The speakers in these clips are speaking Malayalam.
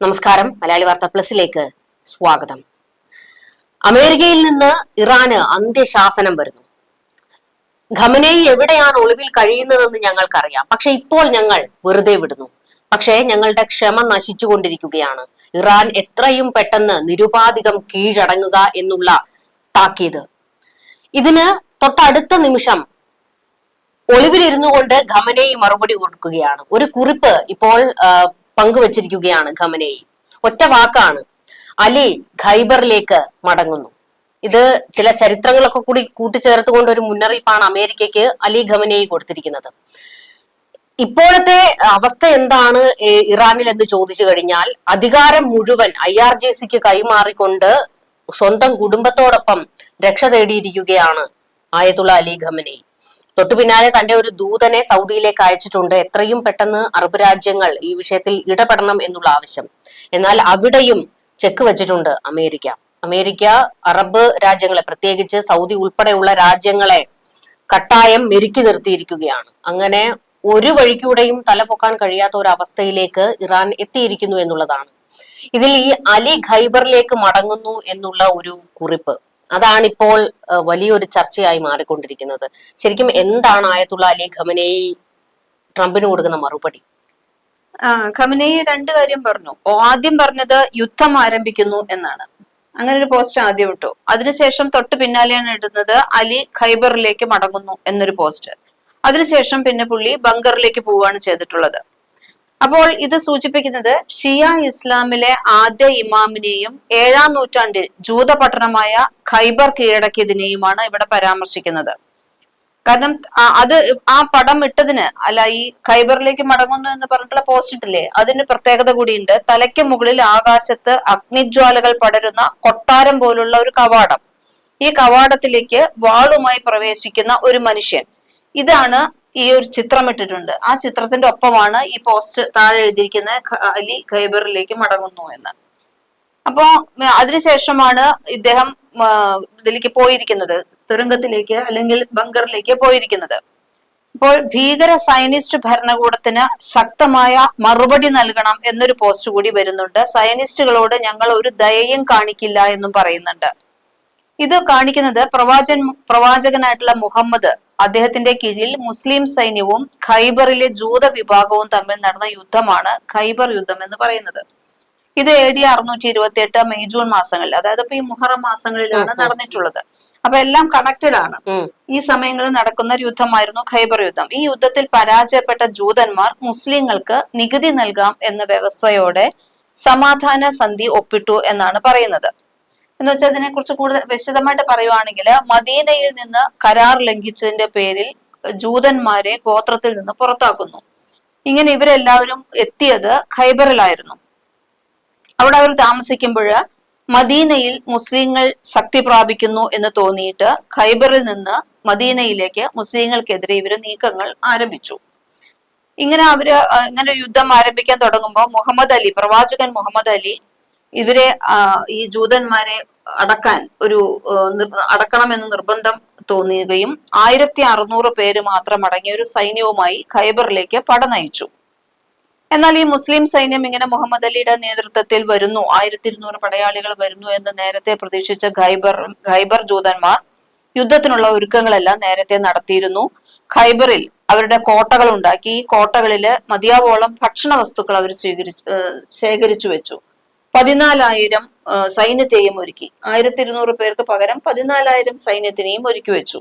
നമസ്കാരം. മലയാളി വാർത്ത പ്ലസിലേക്ക് സ്വാഗതം. അമേരിക്കയിൽ നിന്ന് ഇറാന് അന്ത്യശാസനം വരുന്നു. ഖമനേയി എവിടെയാണ് ഒളിവിൽ കഴിയുന്നതെന്ന് ഞങ്ങൾക്കറിയാം. പക്ഷെ ഇപ്പോൾ ഞങ്ങൾ വെറുതെ വിടുന്നു. പക്ഷേ ഞങ്ങളുടെ ക്ഷമ നശിച്ചുകൊണ്ടിരിക്കുകയാണ്. ഇറാൻ എത്രയും പെട്ടെന്ന് നിരുപാധികം കീഴടങ്ങുക എന്നുള്ള താക്കീത്. ഇതിന് തൊട്ടടുത്ത നിമിഷം ഒളിവിലിരുന്നു കൊണ്ട് ഖമനേയി മറുപടി കൊടുക്കുകയാണ്. ഒരു കുറിപ്പ് ഇപ്പോൾ പങ്കുവച്ചിരിക്കുകയാണ് ഖമനേയി ഒറ്റ വാക്കാണ്. അലി ഖൈബറിലേക്ക് മടങ്ങുന്നു. ഇത് ചില ചരിത്രങ്ങളൊക്കെ കൂടി കൂട്ടിച്ചേർത്തുകൊണ്ട് ഒരു മുന്നറിയിപ്പാണ് അമേരിക്കയ്ക്ക് അലി ഖമനേയി കൊടുത്തിരിക്കുന്നത്. ഇപ്പോഴത്തെ അവസ്ഥ എന്താണ് ഇറാനിൽ എന്ന് ചോദിച്ചു കഴിഞ്ഞാൽ അധികാരം മുഴുവൻ ഐ ആർ ജെ സിക്ക് കൈമാറിക്കൊണ്ട് സ്വന്തം കുടുംബത്തോടൊപ്പം രക്ഷ തേടിയിരിക്കുകയാണ് ആയതുള്ള അലി ഖമനേയി. തൊട്ടു പിന്നാലെ തന്റെ ഒരു ദൂതനെ സൗദിയിലേക്ക് അയച്ചിട്ടുണ്ട്. എത്രയും പെട്ടെന്ന് അറബ് രാജ്യങ്ങൾ ഈ വിഷയത്തിൽ ഇടപെടണം എന്നുള്ള ആവശ്യം. എന്നാൽ അവിടെയും ചെക്ക് വെച്ചിട്ടുണ്ട് അമേരിക്ക. അമേരിക്ക അറബ് രാജ്യങ്ങളെ പ്രത്യേകിച്ച് സൗദി ഉൾപ്പെടെയുള്ള രാജ്യങ്ങളെ കട്ടായം മെരുക്കി നിർത്തിയിരിക്കുകയാണ്. അങ്ങനെ ഒരു വഴിക്കൂടെയും തലപൊക്കാൻ കഴിയാത്ത ഒരു അവസ്ഥയിലേക്ക് ഇറാൻ എത്തിയിരിക്കുന്നു എന്നുള്ളതാണ്. ഇതിൽ ഈ അലി ഖൈബറിലേക്ക് മടങ്ങുന്നു എന്നുള്ള ഒരു കുറിപ്പ്. അതാണിപ്പോൾ വലിയൊരു ചർച്ചയായി മാറിക്കൊണ്ടിരിക്കുന്നത്. ശരിക്കും എന്താണ് ആയത്തുള്ള അലി ഖമനേയി ട്രംപിന് കൊടുക്കുന്ന മറുപടി? ഖമനേയി രണ്ട് കാര്യം പറഞ്ഞു. ആദ്യം പറഞ്ഞത് യുദ്ധം ആരംഭിക്കുന്നു എന്നാണ്. അങ്ങനെ ഒരു പോസ്റ്റ് ആദ്യം ഇട്ടു. അതിനുശേഷം തൊട്ട് പിന്നാലെയാണ് ഇടുന്നത് അലി ഖൈബറിലേക്ക് മടങ്ങുന്നു എന്നൊരു പോസ്റ്റ്. അതിനുശേഷം പിന്നെ പുള്ളി ബങ്കറിലേക്ക് പോവുകയാണ് ചെയ്തിട്ടുള്ളത്. അപ്പോൾ ഇത് സൂചിപ്പിക്കുന്നത് ഷിയ ഇസ്ലാമിലെ ആദ്യ ഇമാമിനെയും ഏഴാം നൂറ്റാണ്ടിൽ ജൂത പട്ടണമായ ഖൈബർ കീഴടക്കിയതിനെയുമാണ് ഇവിടെ പരാമർശിക്കുന്നത്. കാരണം അത് ആ പടം ഇട്ടതിന് അല്ല ഈ ഖൈബറിലേക്ക് മടങ്ങുന്നു എന്ന് പറഞ്ഞിട്ടുള്ള പോസ്റ്റ് ഇട്ടില്ലേ അതിന് പ്രത്യേകത കൂടിയുണ്ട്. തലയ്ക്ക് മുകളിൽ ആകാശത്ത് അഗ്നിജ്വാലകൾ പടരുന്ന കൊട്ടാരം പോലുള്ള ഒരു കവാടം. ഈ കവാടത്തിലേക്ക് വാളുമായി പ്രവേശിക്കുന്ന ഒരു മനുഷ്യൻ. ഇതാണ് ഈ ഒരു ചിത്രം ഇട്ടിട്ടുണ്ട്. ആ ചിത്രത്തിന്റെ ഒപ്പമാണ് ഈ പോസ്റ്റ് താഴെ എഴുതിയിരിക്കുന്നത് അലി ഖൈബറിലേക്ക് മടങ്ങുന്നു എന്ന്. അപ്പോ അതിനുശേഷമാണ് ഇദ്ദേഹം ഇതിലേക്ക് പോയിരിക്കുന്നത് തുരങ്കത്തിലേക്ക് അല്ലെങ്കിൽ ബങ്കറിലേക്ക് പോയിരിക്കുന്നത്. അപ്പോൾ ഭീകര സയനിസ്റ്റ് ഭരണകൂടത്തിന് ശക്തമായ മറുപടി നൽകണം എന്നൊരു പോസ്റ്റ് കൂടി വരുന്നുണ്ട്. സയനിസ്റ്റുകളോട് ഞങ്ങൾ ഒരു ദയയും കാണിക്കില്ല എന്നും പറയുന്നുണ്ട്. ഇത് കാണിക്കുന്നത് പ്രവാചൻ പ്രവാചകനായിട്ടുള്ള മുഹമ്മദ് അദ്ദേഹത്തിന്റെ കീഴിൽ മുസ്ലിം സൈന്യവും ഖൈബറിലെ ജൂത വിഭാഗവും തമ്മിൽ നടന്ന യുദ്ധമാണ് ഖൈബർ യുദ്ധം എന്ന് പറയുന്നത്. ഇത് എ ഡി അറുന്നൂറ്റി ഇരുപത്തി എട്ട് മെയ് ജൂൺ മാസങ്ങളിൽ അതായത് ഇപ്പൊ ഈ മുഹറം മാസങ്ങളിലാണ് നടന്നിട്ടുള്ളത്. അപ്പൊ എല്ലാം കണക്റ്റഡ് ആണ്. ഈ സമയങ്ങളിൽ നടക്കുന്ന ഒരു യുദ്ധമായിരുന്നു ഖൈബർ യുദ്ധം. ഈ യുദ്ധത്തിൽ പരാജയപ്പെട്ട ജൂതന്മാർ മുസ്ലിങ്ങൾക്ക് നികുതി നൽകാം എന്ന വ്യവസ്ഥയോടെ സമാധാന സന്ധി ഒപ്പിട്ടു എന്നാണ് പറയുന്നത്. എന്ന് വെച്ചാൽ ഇതിനെ കുറിച്ച് കൂടുതൽ വിശദമായിട്ട് പറയുവാണെങ്കിൽ മദീനയിൽ നിന്ന് കരാർ ലംഘിച്ചതിന്റെ പേരിൽ ജൂതന്മാരെ ഗോത്രത്തിൽ നിന്ന് പുറത്താക്കുന്നു. ഇങ്ങനെ ഇവരെല്ലാവരും എത്തിയത് ഖൈബറിലായിരുന്നു. അവിടെ അവർ താമസിക്കുമ്പോൾ മദീനയിൽ മുസ്ലിങ്ങൾ ശക്തി പ്രാപിക്കുന്നു എന്ന് തോന്നിയിട്ട് ഖൈബറിൽ നിന്ന് മദീനയിലേക്ക് മുസ്ലിങ്ങൾക്കെതിരെ ഇവർ നീക്കങ്ങൾ ആരംഭിച്ചു. ഇങ്ങനെ അവർ ഇങ്ങനെ യുദ്ധം ആരംഭിക്കാൻ തുടങ്ങുമ്പോൾ മുഹമ്മദ് അലി പ്രവാചകൻ മുഹമ്മദ് അലി ഇവരെ ഈ ജൂതന്മാരെ അടക്കാൻ ഒരു അടക്കണമെന്ന് നിർബന്ധം തോന്നുകയും ആയിരത്തി അറുന്നൂറ് പേര് മാത്രം അടങ്ങിയ ഒരു സൈന്യവുമായി ഖൈബറിലേക്ക് പടനയിച്ചു. എന്നാൽ ഈ മുസ്ലിം സൈന്യം ഇങ്ങനെ മുഹമ്മദ് അലിയുടെ നേതൃത്വത്തിൽ വരുന്നു ആയിരത്തി ഇരുന്നൂറ് പടയാളികൾ വരുന്നു എന്ന് നേരത്തെ പ്രതീക്ഷിച്ച ഖൈബർ ഖൈബർ ജൂതന്മാർ യുദ്ധത്തിനുള്ള ഒരുക്കങ്ങളെല്ലാം നേരത്തെ നടത്തിയിരുന്നു. ഖൈബറിൽ അവരുടെ കോട്ടകൾ ഉണ്ടാക്കി ഈ കോട്ടകളിൽ മതിയാവോളം ഭക്ഷണ വസ്തുക്കൾ അവർ സ്വീകരിച്ചു ശേഖരിച്ചു വെച്ചു. പതിനാലായിരം സൈന്യത്തെയും ഒരുക്കി. ആയിരത്തി ഇരുന്നൂറ് പേർക്ക് പകരം പതിനാലായിരം സൈന്യത്തിനെയും ഒരുക്കി വെച്ചു.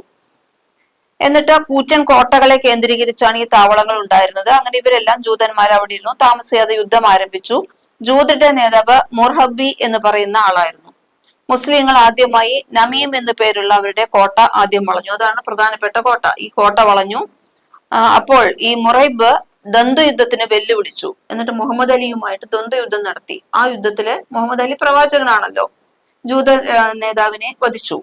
എന്നിട്ട് കൂറ്റൻ കോട്ടകളെ കേന്ദ്രീകരിച്ചാണ് ഈ താവളങ്ങൾ ഉണ്ടായിരുന്നത്. അങ്ങനെ ഇവരെല്ലാം ജൂതന്മാർ അവിടെ ഇരുന്നു. താമസിയാതെ യുദ്ധം ആരംഭിച്ചു. ജൂതരുടെ നേതാവ് മുർഹബി എന്ന് പറയുന്ന ആളായിരുന്നു. മുസ്ലിങ്ങൾ ആദ്യമായി നമീം എന്നു പേരുള്ള അവരുടെ കോട്ട ആദ്യം വളഞ്ഞു. അതാണ് പ്രധാനപ്പെട്ട കോട്ട. ഈ കോട്ട വളഞ്ഞു. അപ്പോൾ ഈ മുറൈബ് ദന്തു യുദ്ധത്തിന് വെല്ലുവിളിച്ചു. എന്നിട്ട് മുഹമ്മദ് അലിയുമായിട്ട് ദ്വന്ദ്വ യുദ്ധം നടത്തി. ആ യുദ്ധത്തിൽ മുഹമ്മദ് അലി പ്രവാചകനാണല്ലോ. ജൂത നേതാവിനെ വധിച്ചു.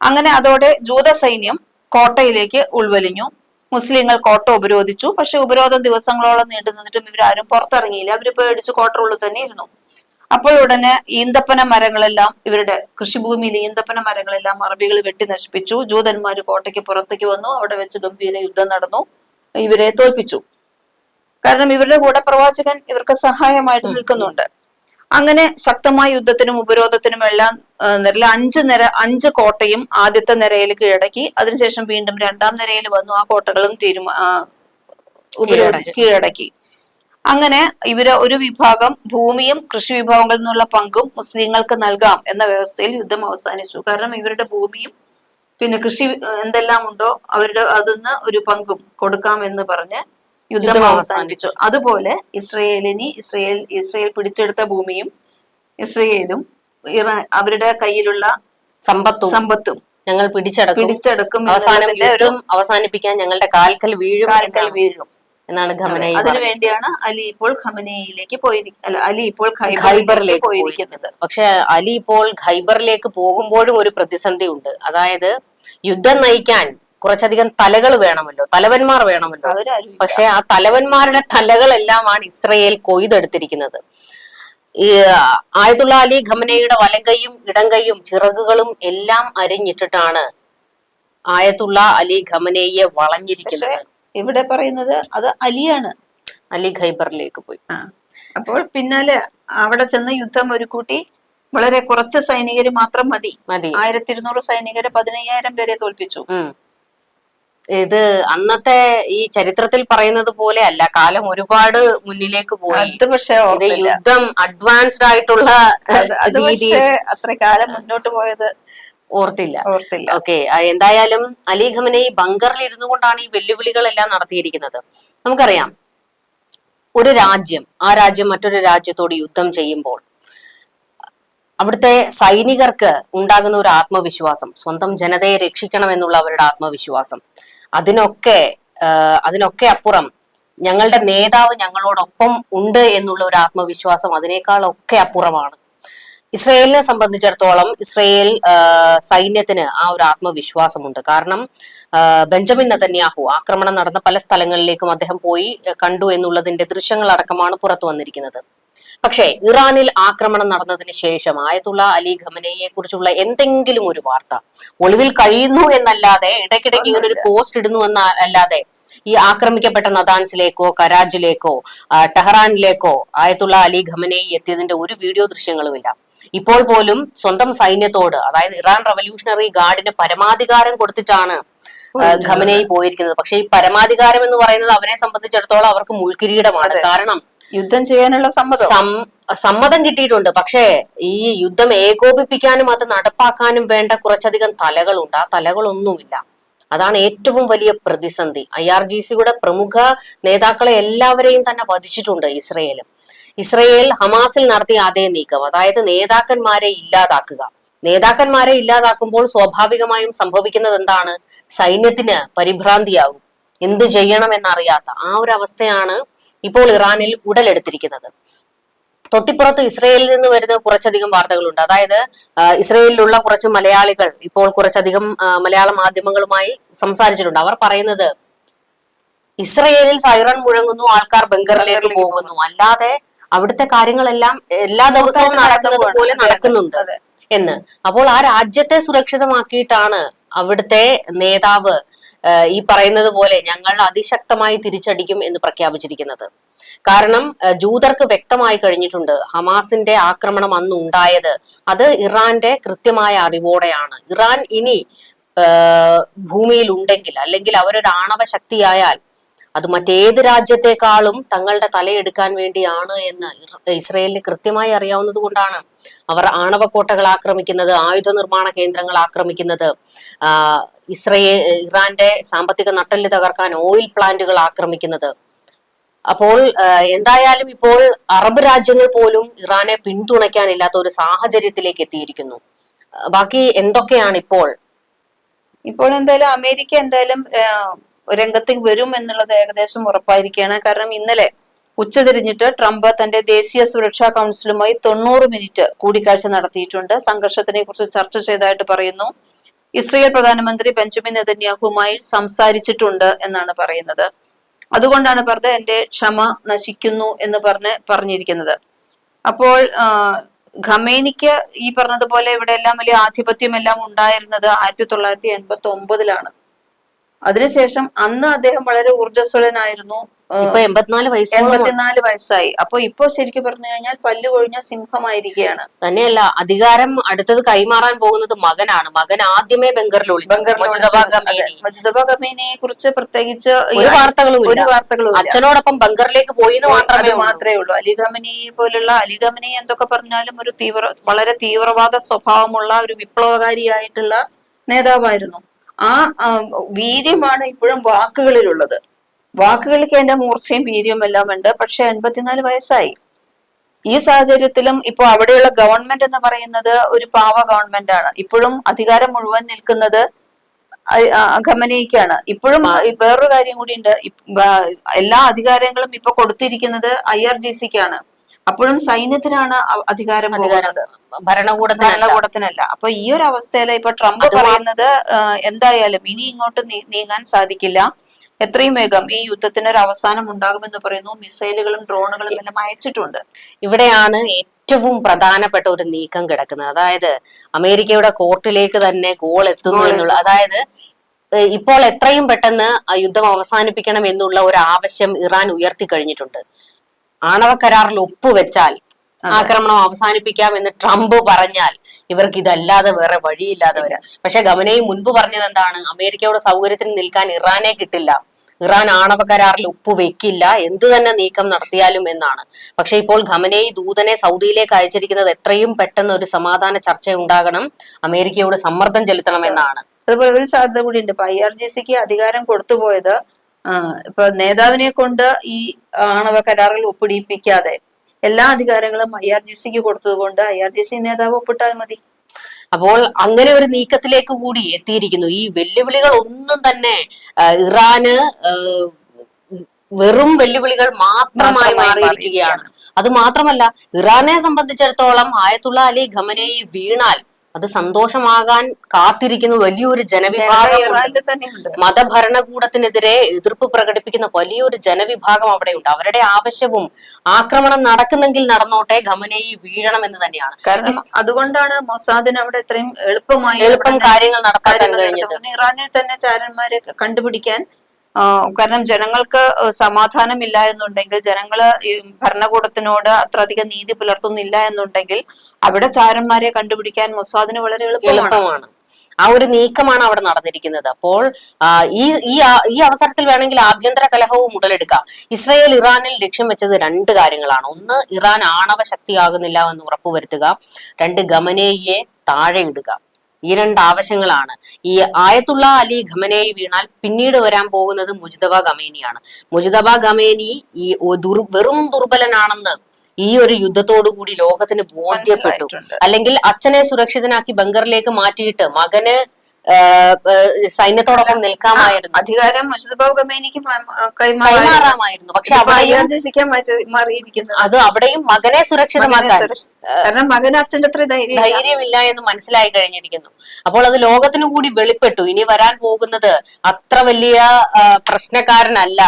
അങ്ങനെ അതോടെ ജൂത സൈന്യം കോട്ടയിലേക്ക് ഉൾവലിഞ്ഞു. മുസ്ലിങ്ങൾ കോട്ട ഉപരോധിച്ചു. പക്ഷെ ഉപരോധം ദിവസങ്ങളോളം നീണ്ടു നിന്നിട്ടും ഇവരാരും പുറത്തിറങ്ങിയില്ല. അവർ പേടിച്ച് കോട്ട ഉള്ളിൽ തന്നെ ഇരുന്നു. അപ്പോൾ ഉടനെ ഈന്തപ്പന മരങ്ങളെല്ലാം ഇവരുടെ കൃഷിഭൂമിയിലെ ഈന്തപ്പന മരങ്ങളെല്ലാം അറബികൾ വെട്ടി നശിപ്പിച്ചു. ജൂതന്മാർ കോട്ടയ്ക്ക് പുറത്തേക്ക് വന്നു. അവിടെ വെച്ച് ഗംഭീര യുദ്ധം നടന്നു. ഇവരെ തോൽപ്പിച്ചു. കാരണം ഇവരുടെ കൂടെ പ്രവാചകൻ ഇവർക്ക് സഹായമായിട്ട് നിൽക്കുന്നുണ്ട്. അങ്ങനെ ശക്തമായ യുദ്ധത്തിനും ഉപരോധത്തിനും എല്ലാം നിരയിൽ അഞ്ച് നിര അഞ്ച് കോട്ടയും ആദ്യത്തെ നിരയിൽ കീഴടക്കി. അതിനുശേഷം വീണ്ടും രണ്ടാം നിരയിൽ വന്നു. ആ കോട്ടകളും തീരുമാ ഉപരോധിച്ച് കീഴടക്കി. അങ്ങനെ ഇവർ ഒരു വിഭാഗം ഭൂമിയും കൃഷി വിഭവങ്ങളിൽ നിന്നുള്ള പങ്കും മുസ്ലിങ്ങൾക്ക് നൽകാം എന്ന വ്യവസ്ഥയിൽ യുദ്ധം അവസാനിച്ചു. കാരണം ഇവരുടെ ഭൂമിയും പിന്നെ കൃഷി എന്തെല്ലാം ഉണ്ടോ അവരുടെ അതിന്ന് ഒരു പങ്കും കൊടുക്കാം എന്ന് പറഞ്ഞ് യുദ്ധം അവസാനിപ്പിച്ചു അതുപോലെ ഇസ്രയേലിന് ഇസ്രയേൽ ഇസ്രയേൽ പിടിച്ചെടുത്ത ഭൂമിയും ഇസ്രയേലും അവരുടെ കയ്യിലുള്ള സമ്പത്തും സമ്പത്തും ഞങ്ങൾ പിടിച്ചടക്കും. പിടിച്ചെടുക്കും അവസാനം യുദ്ധം അവസാനിപ്പിക്കാൻ ഞങ്ങളുടെ കാൽക്കൽ വീഴും കാൽക്കൽ വീഴും. എന്നാണ് ഖമനയി അതിനു വേണ്ടിയാണ് അലി ഇപ്പോൾ ഖമനയിലേക്ക് പോയി അലി ഇപ്പോൾ ഖൈബറിലേക്ക് പോയിരിക്കുന്നത്. പക്ഷെ അലി ഇപ്പോൾ ഖൈബറിലേക്ക് പോകുമ്പോഴും ഒരു പ്രതിസന്ധി ഉണ്ട് അതായത് യുദ്ധം നയിക്കാൻ കുറച്ചധികം തലകൾ വേണമല്ലോ തലവന്മാർ വേണമല്ലോ. പക്ഷെ ആ തലവന്മാരുടെ തലകളെല്ലാമാണ് ഇസ്രയേൽ കൊയ്തെടുത്തിരിക്കുന്നത്. ഈ ആയതുള്ള അലി ഖമനയുടെ വലങ്കയും ഇടങ്കയും ചിറകുകളും എല്ലാം അരിഞ്ഞിട്ടിട്ടാണ് ആയത്തുള്ള അലി ഖമനയെ വളഞ്ഞിരിക്കുന്നത്. ഇവിടെ പറയുന്നത് അത് അലിയാണ്. അലി ഖൈബറിലേക്ക് പോയി. അപ്പോൾ പിന്നാലെ അവിടെ ചെന്ന് യുദ്ധം ഒരു കൂട്ടി വളരെ കുറച്ച് സൈനികര് മാത്രം മതി. മതി. ആയിരത്തി ഇരുന്നൂറ് സൈനികരെ പതിനയ്യായിരം പേരെ തോൽപ്പിച്ചു. ഇത് അന്നത്തെ ഈ ചരിത്രത്തിൽ പറയുന്നത് പോലെ അല്ല. കാലം ഒരുപാട് മുന്നിലേക്ക് പോയി. അത് പക്ഷെ ഇത് യുദ്ധം അഡ്വാൻസ്ഡ് ആയിട്ടുള്ള അത് അത് അത്ര കാലം മുന്നോട്ട് പോയത് ഓർത്തില്ല. ഓർത്തില്ല. ഓക്കെ എന്തായാലും അലി ഖമനെ ഈ ബങ്കറിൽ ഇരുന്നു കൊണ്ടാണ് ഈ വെല്ലുവിളികളെല്ലാം നടത്തിയിരിക്കുന്നത്. നമുക്കറിയാം ഒരു രാജ്യം ആ രാജ്യം മറ്റൊരു രാജ്യത്തോട് യുദ്ധം ചെയ്യുമ്പോൾ അവിടുത്തെ സൈനികർക്ക് ഉണ്ടാകുന്ന ഒരു ആത്മവിശ്വാസം സ്വന്തം ജനതയെ രക്ഷിക്കണം എന്നുള്ള അവരുടെ ആത്മവിശ്വാസം. അതിനൊക്കെ അതിനൊക്കെ അപ്പുറം ഞങ്ങളുടെ നേതാവ് ഞങ്ങളോടൊപ്പം ഉണ്ട് എന്നുള്ള ഒരു ആത്മവിശ്വാസം അതിനേക്കാളൊക്കെ അപ്പുറമാണ്. ഇസ്രയേലിനെ സംബന്ധിച്ചിടത്തോളം ഇസ്രയേൽ സൈന്യത്തിന് ആ ഒരു ആത്മവിശ്വാസമുണ്ട്. കാരണം ബെഞ്ചമിൻ നതന്യാഹു ആക്രമണം നടന്ന പല സ്ഥലങ്ങളിലേക്കും അദ്ദേഹം പോയി കണ്ടു എന്നുള്ളതിന്റെ ദൃശ്യങ്ങളടക്കമാണ് പുറത്തു വന്നിരിക്കുന്നത്. പക്ഷേ ഇറാനിൽ ആക്രമണം നടന്നതിന് ശേഷം ആയതുള്ള അലി ഖമനയെ കുറിച്ചുള്ള എന്തെങ്കിലും ഒരു വാർത്ത ഒളിവിൽ കഴിയുന്നു എന്നല്ലാതെ ഇടയ്ക്കിടയ്ക്ക് ഇങ്ങനെ ഒരു പോസ്റ്റ് ഇടുന്നു എന്ന അല്ലാതെ ഈ ആക്രമിക്കപ്പെട്ട നദാൻസിലേക്കോ കരാജിലേക്കോ ടെഹ്റാനിലേക്കോ ആയത്തുള്ള അലി ഖമനയി എത്തിയതിന്റെ ഒരു വീഡിയോ ദൃശ്യങ്ങളുമില്ല. ഇപ്പോൾ പോലും സ്വന്തം സൈന്യത്തോട് അതായത് ഇറാൻ റവല്യൂഷണറി ഗാർഡിന് പരമാധികാരം കൊടുത്തിട്ടാണ് ഖമനയി പോയിരിക്കുന്നത്. പക്ഷെ ഈ പരമാധികാരം എന്ന് പറയുന്നത് അവരെ സംബന്ധിച്ചിടത്തോളം അവർക്ക് മുൾക്കിരീടമാണ്. കാരണം യുദ്ധം ചെയ്യാനുള്ള സമ്മതം? സമ്മതം കിട്ടിയിട്ടുണ്ട്. പക്ഷേ ഈ യുദ്ധം ഏകോപിപ്പിക്കാനും അത് നടപ്പാക്കാനും വേണ്ട കുറച്ചധികം തലകളുണ്ട്. ആ തലകളൊന്നുമില്ല. അതാണ് ഏറ്റവും വലിയ പ്രതിസന്ധി. ഐ ആർ ജി സിയുടെ പ്രമുഖ നേതാക്കളെ എല്ലാവരെയും തന്നെ വധിച്ചിട്ടുണ്ട് ഇസ്രയേൽ. ഇസ്രയേൽ ഹമാസിൽ നടത്തിയ അതേ നീക്കം. അതായത് നേതാക്കന്മാരെ ഇല്ലാതാക്കുക. നേതാക്കന്മാരെ ഇല്ലാതാക്കുമ്പോൾ സ്വാഭാവികമായും സംഭവിക്കുന്നത് എന്താണ്? സൈന്യത്തിന് പരിഭ്രാന്തിയാകും. എന്ത് ചെയ്യണമെന്നറിയാത്ത ആ ഒരു അവസ്ഥയാണ് ഇപ്പോൾ ഇറാനിൽ ഉടലെടുത്തിരിക്കുന്നത്. തൊട്ടിപ്പുറത്ത് ഇസ്രയേലിൽ നിന്ന് വരുന്ന കുറച്ചധികം വാർത്തകളുണ്ട്. അതായത് ഇസ്രയേലിലുള്ള കുറച്ച് മലയാളികൾ ഇപ്പോൾ കുറച്ചധികം മലയാള മാധ്യമങ്ങളുമായി സംസാരിച്ചിട്ടുണ്ട്. അവർ പറയുന്നത് ഇസ്രയേലിൽ സൈറൺ മുഴങ്ങുന്നു ആൾക്കാർ ബംഗറിലേക്ക് പോകുന്നു. അല്ലാതെ അവിടുത്തെ കാര്യങ്ങളെല്ലാം എല്ലാ ദിവസവും നടക്കുന്നത് പോലെ നടക്കുന്നുണ്ട്. എന്ന്. അപ്പോൾ ആ രാജ്യത്തെ സുരക്ഷിതമാക്കിയിട്ടാണ് അവിടുത്തെ നേതാവ് ഈ പറയുന്നത് പോലെ ഞങ്ങൾ അതിശക്തമായി തിരിച്ചടിക്കും എന്ന് പ്രഖ്യാപിച്ചിരിക്കുന്നത്. കാരണം ജൂതർക്ക് വ്യക്തമായി കഴിഞ്ഞിട്ടുണ്ട് ഹമാസിന്റെ ആക്രമണം അന്ന് ഉണ്ടായത് അത് ഇറാന്റെ കൃത്യമായ അറിവോടെയാണ്. ഇറാൻ ഇനി ഭൂമിയിൽ ഉണ്ടെങ്കിൽ അല്ലെങ്കിൽ അവരൊരു ആണവ ശക്തിയായാൽ അത് മറ്റേത് രാജ്യത്തെക്കാളും തങ്ങളുടെ തലയെടുക്കാൻ വേണ്ടിയാണ് എന്ന് ഇസ്രയേലിന് കൃത്യമായി അറിയാവുന്നത് കൊണ്ടാണ് അവർ ആണവക്കോട്ടകൾ ആക്രമിക്കുന്നത് ആയുധ നിർമ്മാണ കേന്ദ്രങ്ങൾ ആക്രമിക്കുന്നത്. ഇസ്രയേൽ ഇറാന്റെ സാമ്പത്തിക നട്ടൽ തകർക്കാൻ ഓയിൽ പ്ലാന്റുകൾ ആക്രമിക്കുന്നത്. അപ്പോൾ എന്തായാലും ഇപ്പോൾ അറബ് രാജ്യങ്ങൾ പോലും ഇറാനെ പിന്തുണയ്ക്കാനില്ലാത്ത ഒരു സാഹചര്യത്തിലേക്ക് എത്തിയിരിക്കുന്നു. ബാക്കി എന്തൊക്കെയാണ് ഇപ്പോൾ? ഇപ്പോൾ എന്തായാലും അമേരിക്ക എന്തായാലും രംഗത്തേക്ക് വരും എന്നുള്ളത് ഏകദേശം ഉറപ്പായിരിക്കുകയാണ്. കാരണം ഇന്നലെ ഉച്ചതിരിഞ്ഞിട്ട് ട്രംപ് തന്റെ ദേശീയ സുരക്ഷാ കൗൺസിലുമായി തൊണ്ണൂറ് മിനിറ്റ് കൂടിക്കാഴ്ച നടത്തിയിട്ടുണ്ട്. സംഘർഷത്തിനെ കുറിച്ച് ചർച്ച ചെയ്തതായിട്ട് പറയുന്നു. ഇസ്രയേൽ പ്രധാനമന്ത്രി ബെഞ്ചമിൻ നെതന്യാഹുമായി സംസാരിച്ചിട്ടുണ്ട് എന്നാണ് പറയുന്നത്. അതുകൊണ്ടാണ് പറഞ്ഞത് എന്റെ ക്ഷമ നശിക്കുന്നു എന്ന് പറഞ്ഞ് പറഞ്ഞിരിക്കുന്നത്. അപ്പോൾ ഖമേനിക്ക് ഈ പറഞ്ഞതുപോലെ ഇവിടെ എല്ലാം വലിയ ആധിപത്യം എല്ലാം ഉണ്ടായിരുന്നത് ആയിരത്തി തൊള്ളായിരത്തി എൺപത്തി ഒമ്പതിലാണ്. അതിനുശേഷം അന്ന് അദ്ദേഹം വളരെ ഊർജസ്വലനായിരുന്നു ഇപ്പൊ എൺപത്തിനാല് വയസ്സായി അപ്പൊ ഇപ്പൊ ശരിക്കും പറഞ്ഞു കഴിഞ്ഞാൽ പല്ലു കൊഴിഞ്ഞ സിംഹമായിരിക്കുകയാണ് തന്നെയല്ല അധികാരം അടുത്തത് കൈമാറാൻ പോകുന്നത് മകനാണ് മകൻ ആദ്യമേ ബംഗറിൽ ഒളിച്ചു. ഖമേനി. അതെ. കുറിച്ച് പ്രത്യേകിച്ച് ഒരു വാർത്തകളും ഒരു വാർത്തകളും. അച്ഛനോടൊപ്പം ബംഗറിലേക്ക് പോയി എന്ന് മാത്രമേ ഉള്ളൂ. മാത്രമേ ഉള്ളൂ അലി പോലുള്ള അലി ഖമനി എന്തൊക്കെ പറഞ്ഞാലും ഒരു തീവ്ര വളരെ തീവ്രവാദ സ്വഭാവമുള്ള ഒരു വിപ്ലവകാരിയായിട്ടുള്ള നേതാവായിരുന്നു ആ, വീര്യമാണ് ഇപ്പോഴും വാക്കുകളിലുള്ളത്. വാക്കുകൾക്ക് എന്റെ മൂർച്ചയും വീര്യവും എല്ലാം ഉണ്ട്. പക്ഷെ എൺപത്തിനാല് വയസ്സായി. ഈ സാഹചര്യത്തിലും ഇപ്പൊ അവിടെയുള്ള ഗവൺമെന്റ് എന്ന് പറയുന്നത് ഒരു പാവ ഗവൺമെന്റ് ആണ് ഇപ്പോഴും അധികാരം മുഴുവൻ നിൽക്കുന്നത് അ- ആ, ഇപ്പോഴും വേറൊരു കാര്യം കൂടി ഉണ്ട് എല്ലാ അധികാരങ്ങളും ഇപ്പൊ കൊടുത്തിരിക്കുന്നത് ഐ ആർ ജി സിക്കാണ്. അപ്പോഴും സൈന്യത്തിനാണ് അധികാരം പോകുന്നത്. ഭരണകൂടത്തിന് ഭരണകൂടത്തിനല്ല. അപ്പൊ ഈ ഒരു അവസ്ഥയിൽ ഇപ്പൊ ട്രംപ് പറയുന്നത് എന്തായാലും ഇനി ഇങ്ങോട്ട് നീങ്ങാൻ സാധിക്കില്ല. എത്രയും വേഗം ഈ യുദ്ധത്തിന് ഒരു അവസാനം ഉണ്ടാകുമെന്ന് പറയുന്നു. മിസൈലുകളും ഡ്രോണുകളും എല്ലാം അയച്ചിട്ടുണ്ട്. ഇവിടെയാണ് ഏറ്റവും പ്രധാനപ്പെട്ട ഒരു നീക്കം കിടക്കുന്നത്. അതായത് അമേരിക്കയുടെ കോർട്ടിലേക്ക് തന്നെ ഗോൾ എത്തുന്നു എന്നുള്ള അതായത് ഇപ്പോൾ എത്രയും പെട്ടെന്ന് യുദ്ധം അവസാനിപ്പിക്കണം എന്നുള്ള ഒരു ആവശ്യം ഇറാൻ ഉയർത്തി കഴിഞ്ഞിട്ടുണ്ട്. ആണവ കരാറിൽ ഒപ്പുവെച്ചാൽ ആക്രമണം അവസാനിപ്പിക്കാം എന്ന് ട്രംപ് പറഞ്ഞാൽ ഇവർക്ക് ഇതല്ലാതെ വേറെ വഴിയില്ലാതെ വരാം. പക്ഷെ ഗമനയി മുൻപ് പറഞ്ഞത് എന്താണ്? അമേരിക്കയുടെ സൗകര്യത്തിന് നിൽക്കാൻ ഇറാനെ കിട്ടില്ല. ഇറാൻ ആണവ കരാറിൽ ഒപ്പുവെക്കില്ല എന്ത് തന്നെ നീക്കം നടത്തിയാലും എന്നാണ്. പക്ഷെ ഇപ്പോൾ ഖമനയി ദൂതനെ സൗദിയിലേക്ക് അയച്ചിരിക്കുന്നത് എത്രയും പെട്ടെന്ന് ഒരു സമാധാന ചർച്ച ഉണ്ടാകണം അമേരിക്കയോട് സമ്മർദ്ദം ചെലുത്തണം എന്നാണ്. അതുപോലെ ഒരു സാധ്യത കൂടി ഉണ്ട് ഇപ്പൊ ഐ ആർ ജി സിക്ക് അധികാരം കൊടുത്തുപോയത് ഇപ്പൊ നേതാവിനെ കൊണ്ട് ഈ ആണവ കരാറിൽ ഒപ്പിടിപ്പിക്കാതെ എല്ലാ അധികാരങ്ങളും ഐ ആർ ജി സിക്ക് കൊടുത്തതുകൊണ്ട് ഐ ആർ ജി സി നേതാവ് ഒപ്പിട്ടാൽ മതി. അപ്പോൾ അങ്ങനെ ഒരു നീക്കത്തിലേക്ക് കൂടി എത്തിയിരിക്കുന്നു. ഈ വെല്ലുവിളികൾ ഒന്നും തന്നെ ഇറാന് വെറും വെല്ലുവിളികൾ മാത്രമായി മാത്രമായി മാറിയിരിക്കുകയാണ്. അത് മാത്രമല്ല ഇറാനെ സംബന്ധിച്ചിടത്തോളം ആയത്തുള്ള അലി ഖമനേയി വീണാൽ അത് സന്തോഷമാകാൻ കാത്തിരിക്കുന്ന വലിയൊരു ജനവിഭാഗം മതഭരണകൂടത്തിനെതിരെ എതിർപ്പ് പ്രകടിപ്പിക്കുന്ന വലിയൊരു ജനവിഭാഗം അവിടെയുണ്ട്. അവരുടെ ആവശ്യവും ആക്രമണം നടക്കുന്നെങ്കിൽ നടന്നോട്ടെ ഖമനയി വീഴണം എന്ന് തന്നെയാണ്. കാരണം അതുകൊണ്ടാണ് മൊസാദിന് അവിടെ ഇത്രയും എളുപ്പമായി എളുപ്പം കാര്യങ്ങൾ നടക്കാൻ കഴിഞ്ഞത്. ഇറാനിൽ തന്നെ ചാരന്മാരെ കണ്ടുപിടിക്കാൻ കാരണം ജനങ്ങൾക്ക് സമാധാനമില്ല എന്നുണ്ടെങ്കിൽ ജനങ്ങൾ ഈ ഭരണകൂടത്തിനോട് അത്രയധികം നീതി പുലർത്തുന്നില്ല എന്നുണ്ടെങ്കിൽ അവിടെ ചാരന്മാരെ കണ്ടുപിടിക്കാൻ മൊസാദിന് വളരെ എളുപ്പമാണ്. ആ ഒരു നീക്കമാണ് അവിടെ നടന്നിരിക്കുന്നത്. അപ്പോൾ ഈ ഈ ഈ അവസരത്തിൽ വേണമെങ്കിൽ ആഭ്യന്തര കലഹവും ഉടലെടുക്കാം ഇസ്രയേൽ ഇറാനിൽ ലക്ഷ്യം വെച്ചത് രണ്ട് കാര്യങ്ങളാണ്. ഒന്ന് ഇറാൻ ആണവ ശക്തിയാകുന്നില്ല എന്ന് ഉറപ്പുവരുത്തുക. രണ്ട് ഗമനേയെ താഴെയിടുക ഈ രണ്ട് ആവശ്യങ്ങളാണ്. ഈ ആയത്തുള്ള അലി ഖമനേയി വീണാൽ പിന്നീട് വരാൻ പോകുന്നത് മുജിതബ ഖമേനിയാണ്. മുജിതബ ഖമേനി ഈ വെറും ദുർബലനാണെന്ന് ഈ ഒരു യുദ്ധത്തോടുകൂടി ലോകത്തിന് ബോധ്യപ്പെട്ടു. അല്ലെങ്കിൽ അച്ഛനെ സുരക്ഷിതനാക്കി ബംഗറിലേക്ക് മാറ്റിയിട്ട് മകന് സൈന്യത്തോടൊപ്പം നിൽക്കാമായിരുന്നു. അധികാരം ഖമേനിക്ക് കൈമാറാമായിരുന്നു. പക്ഷെ അത് അവിടെയും മകനെ സുരക്ഷിതമാക്കാൻ. കാരണം മകൻ അച്ഛന്റെ അത്ര ധൈര്യമില്ല. എന്ന് മനസ്സിലായി കഴിഞ്ഞിരിക്കുന്നു. അപ്പോൾ അത് ലോകത്തിനു കൂടി വെളിപ്പെട്ടു. ഇനി വരാൻ പോകുന്നത് അത്ര വലിയ പ്രശ്നക്കാരനല്ല.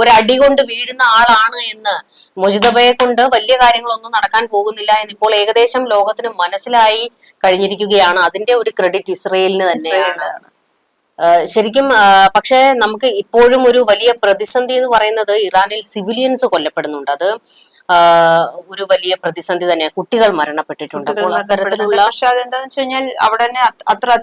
ഒരടി കൊണ്ട് വീഴുന്ന ആളാണ് എന്ന് മുജിതബയെ കൊണ്ട് വലിയ കാര്യങ്ങളൊന്നും നടക്കാൻ പോകുന്നില്ല എന്ന് ഇപ്പോൾ ഏകദേശം ലോകത്തിന് മനസ്സിലായി കഴിഞ്ഞിരിക്കുകയാണ്. അതിന്റെ ഒരു ക്രെഡിറ്റ് ഇസ്രയേലിന് തന്നെയാണ്. ശരിക്കും പക്ഷേ നമുക്ക് ഇപ്പോഴും ഒരു വലിയ പ്രതിസന്ധി എന്ന് പറയുന്നത് ഇറാനിൽ സിവിലിയൻസ് കൊല്ലപ്പെടുന്നുണ്ട്. അത് ഒരു വലിയ പ്രതിസന്ധി തന്നെയാണ് കുട്ടികൾ മരണപ്പെട്ടിട്ടുണ്ട്. പക്ഷെ അതെന്താന്ന് വെച്ച് കഴിഞ്ഞാൽ അവിടെ തന്നെ അത്ര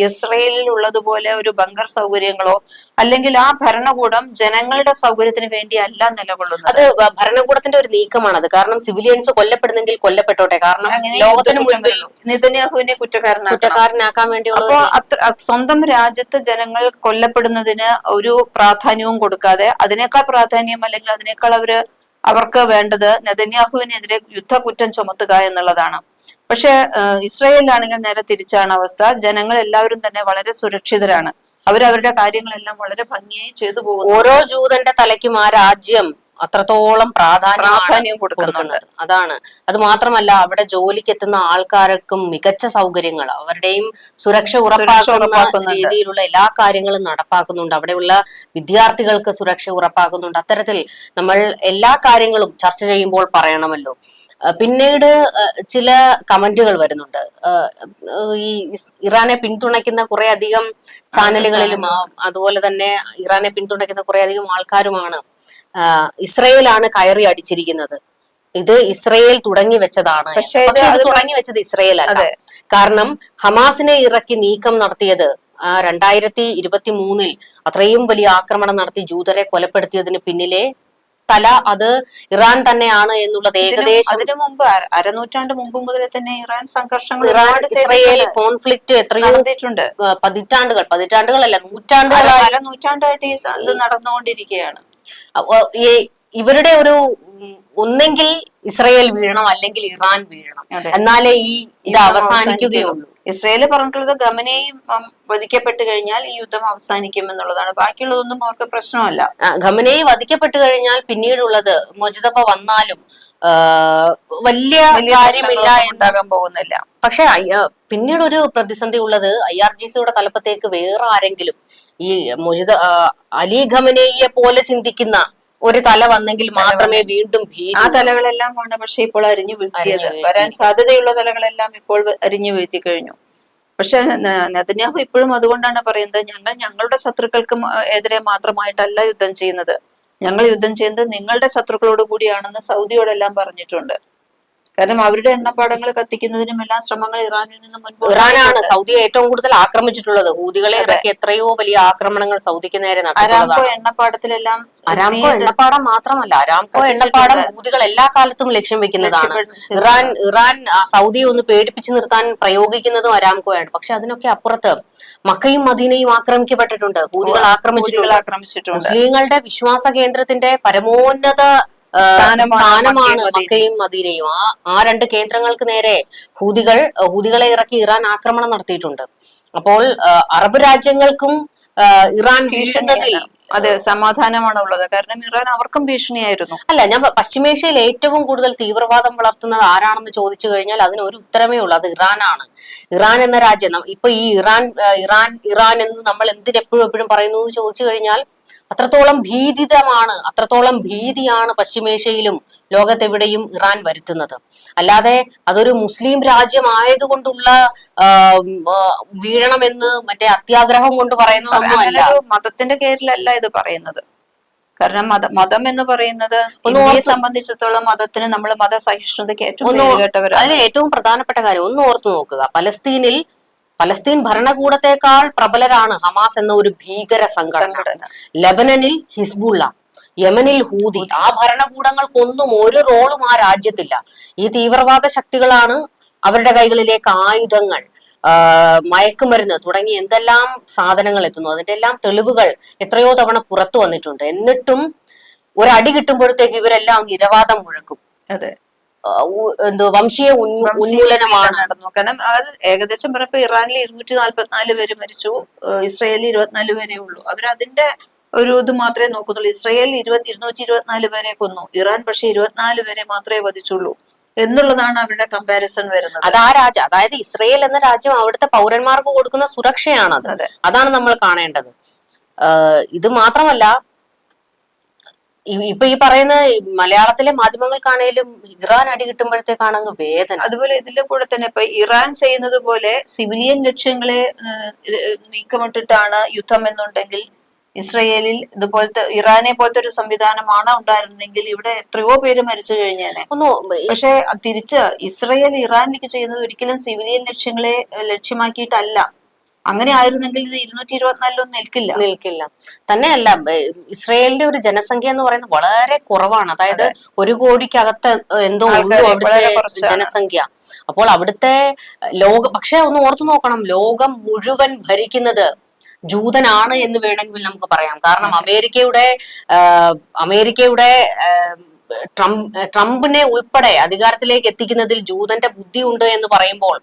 ഇസ്രയേലിൽ ഉള്ളതുപോലെ ഒരു ബങ്കർ സൗകര്യങ്ങളോ അല്ലെങ്കിൽ ആ ഭരണകൂടം ജനങ്ങളുടെ സൗകര്യത്തിന് വേണ്ടി അല്ല നിലകൊള്ളുന്നത്. അത് ഭരണകൂടത്തിന്റെ ഒരു നീക്കമാണ് അത്. കാരണം സിവിലിയൻസ് കൊല്ലപ്പെടുന്നെങ്കിൽ കൊല്ലപ്പെട്ടോട്ടെ. കാരണം ലോകത്തിന് മുൻപിൽ. നെതന്യാഹുവിനെ കുറ്റക്കാരനാക്കണം. കുറ്റക്കാരനാക്കാൻ വേണ്ടിയുള്ള അപ്പോ അത്ര സ്വന്തം രാജ്യത്ത് ജനങ്ങൾ കൊല്ലപ്പെടുന്നതിന് ഒരു പ്രാധാന്യവും കൊടുക്കാതെ അതിനേക്കാൾ പ്രാധാന്യം അല്ലെങ്കിൽ അതിനേക്കാൾ അവർ അവർക്ക് വേണ്ടത് നെതന്യാഹുവിനെതിരെ യുദ്ധകുറ്റം ചുമത്തുക എന്നുള്ളതാണ്. പക്ഷെ ഇസ്രായേലിലാണെങ്കിൽ നേരെ തിരിച്ചാണ് അവസ്ഥ. ജനങ്ങൾ എല്ലാവരും തന്നെ വളരെ സുരക്ഷിതരാണ്. അവരവരുടെ കാര്യങ്ങളെല്ലാം വളരെ ഭംഗിയായി ചെയ്തു പോകും ഓരോ ജൂതന്റെ തലയ്ക്കും ആ രാജ്യം അത്രത്തോളം പ്രാധാന്യം കൊടുക്കുന്നത്. അതാണ്. അത് മാത്രമല്ല അവിടെ ജോലിക്ക് എത്തുന്ന ആൾക്കാർക്കും മികച്ച സൗകര്യങ്ങൾ അവരുടെയും സുരക്ഷ ഉറപ്പാക്കുന്ന. രീതിയിലുള്ള എല്ലാ കാര്യങ്ങളും നടപ്പാക്കുന്നുണ്ട്. അവിടെയുള്ള വിദ്യാർത്ഥികൾക്ക് സുരക്ഷ ഉറപ്പാക്കുന്നുണ്ട്. അത്തരത്തിൽ നമ്മൾ എല്ലാ കാര്യങ്ങളും ചർച്ച ചെയ്യുമ്പോൾ പറയണമല്ലോ. പിന്നീട് ചില കമന്റുകൾ വരുന്നുണ്ട്. ഈ ഇറാനെ പിന്തുണയ്ക്കുന്ന കുറെ അധികം ചാനലുകളിലും അതുപോലെ തന്നെ ഇറാനെ പിന്തുണയ്ക്കുന്ന കുറെ അധികം ആൾക്കാരുമാണ് ഇസ്രയേലാണ് കയറി അടിച്ചിരിക്കുന്നത് ഇത് ഇസ്രയേൽ തുടങ്ങി വെച്ചതാണ് പക്ഷേ ഇത് തുടങ്ങി വെച്ചത് ഇസ്രയേൽ അല്ല. കാരണം ഹമാസിനെ ഇറക്കി നീക്കം നടത്തിയത് രണ്ടായിരത്തി ഇരുപത്തി മൂന്നിൽ അത്രയും വലിയ ആക്രമണം നടത്തി ജൂതരെ കൊലപ്പെടുത്തിയതിന് പിന്നിലെ തല അത് ഇറാൻ തന്നെയാണ് എന്നുള്ളത് ഏകദേശം അതിനു മുമ്പ് അര- അരനൂറ്റാണ്ട് മുമ്പ് മുതൽ തന്നെ ഇറാൻ സംഘർഷങ്ങൾ ഇറാൻ ഇസ്രയേൽ. കോൺഫ്ലിക്റ്റ് എത്രയോ പതിറ്റാണ്ടുകൾ പതിറ്റാണ്ടുകളല്ല നൂറ്റാണ്ടുകൾ അരനൂറ്റാണ്ടായിട്ട് ഈ ഇത് നടന്നുകൊണ്ടിരിക്കുകയാണ് ഇവരുടെ ഒരു ഒന്നെങ്കിൽ ഇസ്രയേൽ വീഴണം അല്ലെങ്കിൽ ഇറാൻ വീഴണം. എന്നാലേ ഈ ഇത് അവസാനിക്കുകയുള്ളൂ. ഇസ്രയേൽ പറഞ്ഞിട്ടുള്ളത് ഗമനയും വധിക്കപ്പെട്ടു കഴിഞ്ഞാൽ ഈ യുദ്ധം അവസാനിക്കും എന്നുള്ളതാണ്. ബാക്കിയുള്ളതൊന്നും അവർക്ക് പ്രശ്നമല്ല. ഗമനയും ഖമനേയി വധിക്കപ്പെട്ടു കഴിഞ്ഞാൽ പിന്നീടുള്ളത് മൊജിദപ്പ വന്നാലും വലിയ കാര്യമില്ല എന്താകാൻ പോകുന്നില്ല. പക്ഷെ പിന്നീട് ഒരു പ്രതിസന്ധി ഉള്ളത് ഐ ആർ ജി സിയുടെ തലപ്പത്തേക്ക് വേറെ ആരെങ്കിലും ഈ മുജിദ് അലി ഖമനേയെ പോലെ ചിന്തിക്കുന്ന ഒരു തല വന്നെങ്കിൽ മാത്രമേ വീണ്ടും ആ തലകളെല്ലാം കൊണ്ട് പക്ഷെ ഇപ്പോൾ അരിഞ്ഞു വീഴ്ത്തിയത്. വരാൻ സാധ്യതയുള്ള തലകളെല്ലാം ഇപ്പോൾ അരിഞ്ഞു വീഴ്ത്തി കഴിഞ്ഞു. പക്ഷെ നെതന്യാഹു ഇപ്പോഴും അതുകൊണ്ടാണ് പറയുന്നത് ഞങ്ങൾ ഞങ്ങളുടെ ശത്രുക്കൾക്ക് എതിരെ മാത്രമായിട്ടല്ല യുദ്ധം ചെയ്യുന്നത്. ഞങ്ങൾ യുദ്ധം ചെയ്യുന്നത് നിങ്ങളുടെ ശത്രുക്കളോട് കൂടിയാണെന്ന് സൗദിയോടെല്ലാം പറഞ്ഞിട്ടുണ്ട്. കാരണം അവരുടെ എണ്ണപ്പാടങ്ങൾ കത്തിക്കുന്നതിനും എല്ലാ ശ്രമങ്ങൾ ഇറാനിൽ നിന്നും മുൻപ് ഇറാനാണ് സൗദി ഏറ്റവും കൂടുതൽ ആക്രമിച്ചിട്ടുള്ളത്. ഊതികളെ ഇറക്കി എത്രയോ വലിയ ആക്രമണങ്ങൾ സൗദിക്ക് നേരെ അരാംകോ എണ്ണപ്പാടത്തിലെല്ലാം അരാംകോ എണ്ണപ്പാടം മാത്രമല്ല അരാംകോ എണ്ണപ്പാടം ഊതികൾ എല്ലാ കാലത്തും ലക്ഷ്യം വെക്കുന്നതാണ്. ഇറാൻ ഇറാൻ സൗദിയെ ഒന്ന് പേടിപ്പിച്ചു നിർത്താൻ പ്രയോഗിക്കുന്നതും അരാംകോയാണ് പക്ഷെ അതിനൊക്കെ അപ്പുറത്ത് മക്കയും മദീനയും ആക്രമിക്കപ്പെട്ടിട്ടുണ്ട്. ഊതികൾ ആക്രമിച്ചിട്ടുള്ള ആക്രമിച്ചിട്ടുണ്ട്. മുസ്ലിങ്ങളുടെ വിശ്വാസ കേന്ദ്രത്തിന്റെ പരമോന്നത സ്ഥാനമാണ് മക്കയും മദീനയും. ആ ആ രണ്ട് കേന്ദ്രങ്ങൾക്ക് നേരെ ഹൂതികൾ ഹൂതികളെ ഇറക്കി ഇറാൻ ആക്രമണം നടത്തിയിട്ടുണ്ട്. അപ്പോൾ അറബ് രാജ്യങ്ങൾക്കും ഇറാൻ വീഴുന്നതിൽ അതെ സമാധാനമാണ് ഉള്ളത്. കാരണം ഇറാൻ അവർക്കും ഭീഷണിയായിരുന്നു. അല്ല ഞാൻ പശ്ചിമേഷ്യയിൽ ഏറ്റവും കൂടുതൽ തീവ്രവാദം വളർത്തുന്നത് ആരാണെന്ന് ചോദിച്ചു കഴിഞ്ഞാൽ അതിന് ഒരു ഉത്തരമേ ഉള്ളൂ. അത് ഇറാനാണ്. ഇറാൻ എന്ന രാജ്യം ഇപ്പൊ ഈ ഇറാൻ ഇറാൻ ഇറാൻ എന്ന് നമ്മൾ എന്തിനെപ്പോഴും എപ്പോഴും പറയുന്നു എന്ന് ചോദിച്ചു കഴിഞ്ഞാൽ അത്രത്തോളം ഭീതിതമാണ് അത്രത്തോളം ഭീതിയാണ് പശ്ചിമേഷ്യയിലും ലോകത്തെവിടെയും ഇറാൻ വരുത്തുന്നത്. അല്ലാതെ അതൊരു മുസ്ലിം രാജ്യമായതുകൊണ്ടുള്ള വീഴണമെന്ന് മറ്റേ അത്യാഗ്രഹം കൊണ്ട് പറയുന്നതൊന്നുമല്ല മതത്തിന്റെ കേരളല്ല ഇത് പറയുന്നത്. കാരണം മത മതം എന്ന് പറയുന്നത് ഇന്ത്യയെ സംബന്ധിച്ചിടത്തോളം മതത്തിന് നമ്മൾ മതസഹിഷ്ണുതയ്ക്ക് ഏറ്റവും ഏറ്റവും പ്രധാനപ്പെട്ട കാര്യം ഒന്ന് ഓർത്തു നോക്കുക. പലസ്തീനിൽ പലസ്തീൻ ഭരണകൂടത്തെക്കാൾ പ്രബലരാണ് ഹമാസ് എന്ന ഒരു ഭീകര സംഘടന. ലബനനിൽ ഹിസ്ബുള്ള യമനിൽ ഹൂതി. ആ ഭരണകൂടങ്ങൾക്കൊന്നും ഒരു റോളും ആ രാജ്യത്തില്ല. ഈ തീവ്രവാദ ശക്തികളാണ് അവരുടെ കൈകളിലേക്ക് ആയുധങ്ങൾ മയക്കുമരുന്ന് തുടങ്ങി എന്തെല്ലാം സാധനങ്ങൾ എത്തുന്നു. അതിന്റെ എല്ലാം തെളിവുകൾ എത്രയോ തവണ പുറത്തു വന്നിട്ടുണ്ട്. എന്നിട്ടും ഒരടി കിട്ടുമ്പോഴത്തേക്ക് ഇവരെല്ലാം ഇരവാദം മുഴക്കും. അതെ. എന്തോ വംശീയ ഉന്മൂ- ഉന്മൂലനമാണ്. നടന്നു. കാരണം അത് ഏകദേശം പറഞ്ഞപ്പോ ഇറാനിൽ ഇരുന്നൂറ്റി നാല്പത്തിനാല് പേര് മരിച്ചു ഇസ്രയേലിൽ ഇരുപത്തിനാല് പേരേ ഉള്ളൂ. അവർ അതിന്റെ ഒരു ഇത് മാത്രമേ നോക്കുന്നുള്ളൂ. ഇസ്രയേൽ ഇരുപത്തി ഇരുന്നൂറ്റി ഇരുപത്തിനാല് പേരെ കൊന്നു. ഇറാൻ പക്ഷേ ഇരുപത്തിനാല് പേരെ മാത്രമേ വധിച്ചുള്ളൂ എന്നുള്ളതാണ് അവരുടെ കമ്പാരിസൺ വരുന്നത്. അത് ആ രാജ്യം അതായത് ഇസ്രയേൽ എന്ന രാജ്യം അവിടുത്തെ പൗരന്മാർക്ക് കൊടുക്കുന്ന സുരക്ഷയാണ് അതെ. അതാണ് നമ്മൾ കാണേണ്ടത്. ഇത് മാത്രമല്ല ഇപ്പൊ ഈ പറയുന്ന മലയാളത്തിലെ മാധ്യമങ്ങൾക്കാണേലും ഇറാൻ അടി കിട്ടുമ്പോഴത്തേക്കാണെങ്കിൽ വേദന. അതുപോലെ ഇതിന്റെ കൂടെ തന്നെ ഇപ്പൊ ഇറാൻ ചെയ്യുന്നത് പോലെ സിവിലിയൻ ലക്ഷ്യങ്ങളെ നീക്കമിട്ടിട്ടാണ് യുദ്ധം എന്നുണ്ടെങ്കിൽ ഇസ്രയേലിൽ ഇതുപോലത്തെ ഇറാനെ പോലത്തെ ഒരു സംവിധാനമാണ് ഉണ്ടായിരുന്നെങ്കിൽ ഇവിടെ എത്രയോ പേര് മരിച്ചു കഴിഞ്ഞേനെ. ഒന്നു പക്ഷെ തിരിച്ച് ഇസ്രയേൽ ഇറാനിലേക്ക് ചെയ്യുന്നത് ഒരിക്കലും സിവിലിയൻ ലക്ഷ്യങ്ങളെ ലക്ഷ്യമാക്കിയിട്ടല്ല. അങ്ങനെ ആയിരുന്നെങ്കിൽ ഇത് ഇരുന്നൂറ്റി ഇരുപത്തിനാലിലൊന്നും നിൽക്കില്ല. നിൽക്കില്ല. തന്നെയല്ല ഇസ്രയേലിന്റെ ഒരു ജനസംഖ്യ എന്ന് പറയുന്നത് വളരെ കുറവാണ്. അതായത് ഒരു കോടിക്കകത്ത് എന്തോ. ജനസംഖ്യ. അപ്പോൾ അവിടുത്തെ ലോക പക്ഷെ ഒന്ന് ഓർത്തു നോക്കണം. ലോകം മുഴുവൻ ഭരിക്കുന്നത് ജൂതനാണ് എന്ന് വേണമെങ്കിൽ നമുക്ക് പറയാം. കാരണം അമേരിക്കയുടെ അമേരിക്കയുടെ ട്രംപ് ട്രംപിനെ ഉൾപ്പെടെ അധികാരത്തിലേക്ക് എത്തിക്കുന്നതിൽ ജൂതന്റെ ബുദ്ധി ഉണ്ട് എന്ന് പറയുമ്പോൾ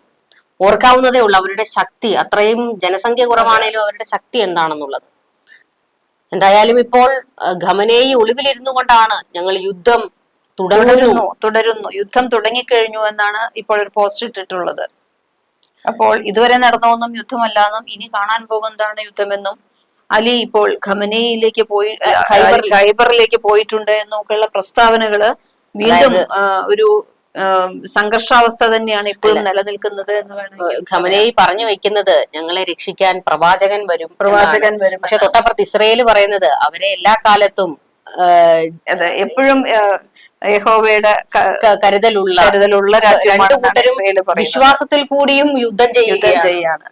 ഓർക്കാവുന്നതേ ഉള്ളൂ. അവരുടെ ശക്തി. അത്രയും ജനസംഖ്യ കുറവാണേലും അവരുടെ ശക്തി എന്താണെന്നുള്ളത്. എന്തായാലും ഇപ്പോൾ ഖമനേയി ഒളിവിലിരുന്നു കൊണ്ടാണ് ഞങ്ങൾ യുദ്ധം തുടരുന്നു. തുടരുന്നു. യുദ്ധം തുടങ്ങിക്കഴിഞ്ഞു എന്നാണ് ഇപ്പോൾ ഒരു പോസ്റ്റ് ഇട്ടിട്ടുള്ളത്. അപ്പോൾ ഇതുവരെ നടന്നതൊന്നും യുദ്ധമല്ലാന്നും ഇനി കാണാൻ പോകുന്നതാണ് യുദ്ധമെന്നും അലി ഇപ്പോൾ ഖമനയിലേക്ക് പോയി. ഖൈബറിലേക്ക് പോയിട്ടുണ്ട് എന്നൊക്കെയുള്ള പ്രസ്താവനകൾ വീണ്ടും ഒരു സംഘർഷാവസ്ഥ തന്നെയാണ് ഇപ്പോഴും നിലനിൽക്കുന്നത് എന്ന് വേണമെങ്കിൽ ഖമനേയി പറഞ്ഞു വെക്കുന്നത് ഞങ്ങളെ രക്ഷിക്കാൻ പ്രവാചകൻ വരും പ്രവാചകൻ വരും പക്ഷെ തൊട്ടപ്പുറത്ത് ഇസ്രയേൽ പറയുന്നത് അവരെ എല്ലാ കാലത്തും എപ്പോഴും യഹോവയുടെ കരുതലുള്ള കരുതലുള്ള രണ്ടു കൂട്ടരും വിശ്വാസത്തിൽ കൂടിയും യുദ്ധം ചെയ്യുകയാണ്.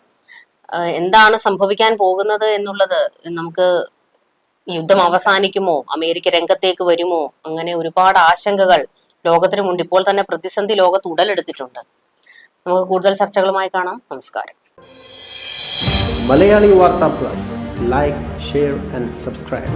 എന്താണ് സംഭവിക്കാൻ പോകുന്നത് എന്നുള്ളത് നമുക്ക് യുദ്ധം അവസാനിക്കുമോ? അമേരിക്ക രംഗത്തേക്ക് വരുമോ? അങ്ങനെ ഒരുപാട് ആശങ്കകൾ ലോകത്തിനുമുണ്ട് ഇപ്പോൾ തന്നെ പ്രതിസന്ധി ലോകത്ത് ഉടലെടുത്തിട്ടുണ്ട്. നമുക്ക് കൂടുതൽ ചർച്ചകളുമായി കാണാം. നമസ്കാരം. മലയാളി വാർത്താ plus. Like share and subscribe